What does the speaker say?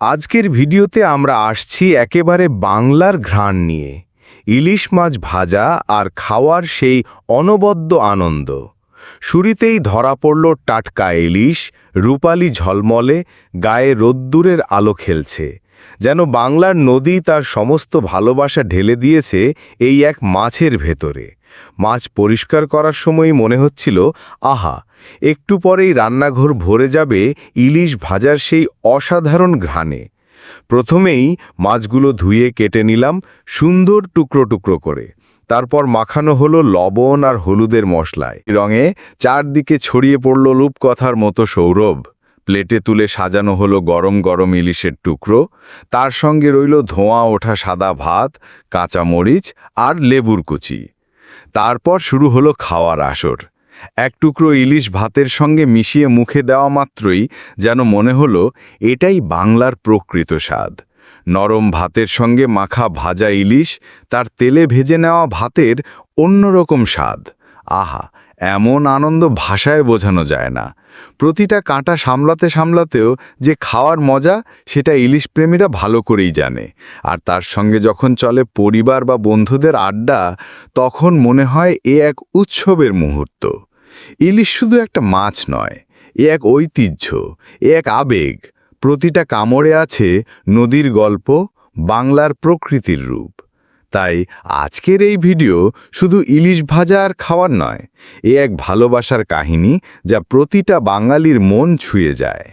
আজকের ভিডিওতে আমরা আসছি একেবারে বাংলার ঘ্রাণ নিয়ে। ইলিশ মাছ ভাজা আর খাওয়ার সেই অনবদ্য আনন্দ। শুরুতেই ধরা পড়ল টাটকা ইলিশ, রূপালি ঝলমলে, গায়ে রোদ্দুরের আলো খেলছে। যেন বাংলার নদী তার সমস্ত ভালোবাসা ঢেলে দিয়েছে এই এক মাছের ভেতরে। মাছ পরিষ্কার করার সময়ই মনে হচ্ছিল, আহা একটু পরেই রান্নাঘর ভরে যাবে ইলিশ ভাজার সেই অসাধারণ ঘ্রাণে। প্রথমেই মাছগুলো ধুয়ে কেটে নিলাম সুন্দর টুকরো টুকরো করে। তারপর মাখানো হলো লবণ আর হলুদের মশলায়। রঙে চারদিকে ছড়িয়ে পড়ল রূপকথার মতো সৌরভ। প্লেটে তুলে সাজানো হলো গরম গরম ইলিশের টুকরো। তার সঙ্গে রইল ধোঁয়া ওঠা সাদা ভাত কাঁচা মরিচ আর লেবুর কুচি। তারপর শুরু হলো খাওয়ার আসর। এক টুকরো ইলিশ ভাতের সঙ্গে মিশিয়ে মুখে দেওয়া মাত্রই যেন মনে হলো, এটাই বাংলার প্রকৃত স্বাদ। নরম ভাতের সঙ্গে মাখা ভাজা ইলিশ, তার তেলে ভেজে নেওয়া ভাতের অন্যরকম স্বাদ। আহা, এমন আনন্দ ভাষায় বোঝানো যায় না। প্রতিটা কাঁটা সামলাতে সামলাতেও যে খাওয়ার মজা, সেটা ইলিশ প্রেমীরা ভালো করেই জানে। আর তার সঙ্গে যখন চলে পরিবার বা বন্ধুদের আড্ডা, তখন মনে হয় এ এক উৎসবের মুহূর্ত। ইলিশ শুধু একটা মাছ নয়, এ এক ঐতিহ্য, এ এক আবেগ। প্রতিটা কামড়ে আছে নদীর গল্প, বাংলার প্রকৃতির রূপ। তাই আজকের এই ভিডিও শুধু ইলিশ ভাজা আর খাওয়ার নয়, এ এক ভালোবাসার কাহিনী যা প্রতিটা বাঙালির মন ছুঁয়ে যায়।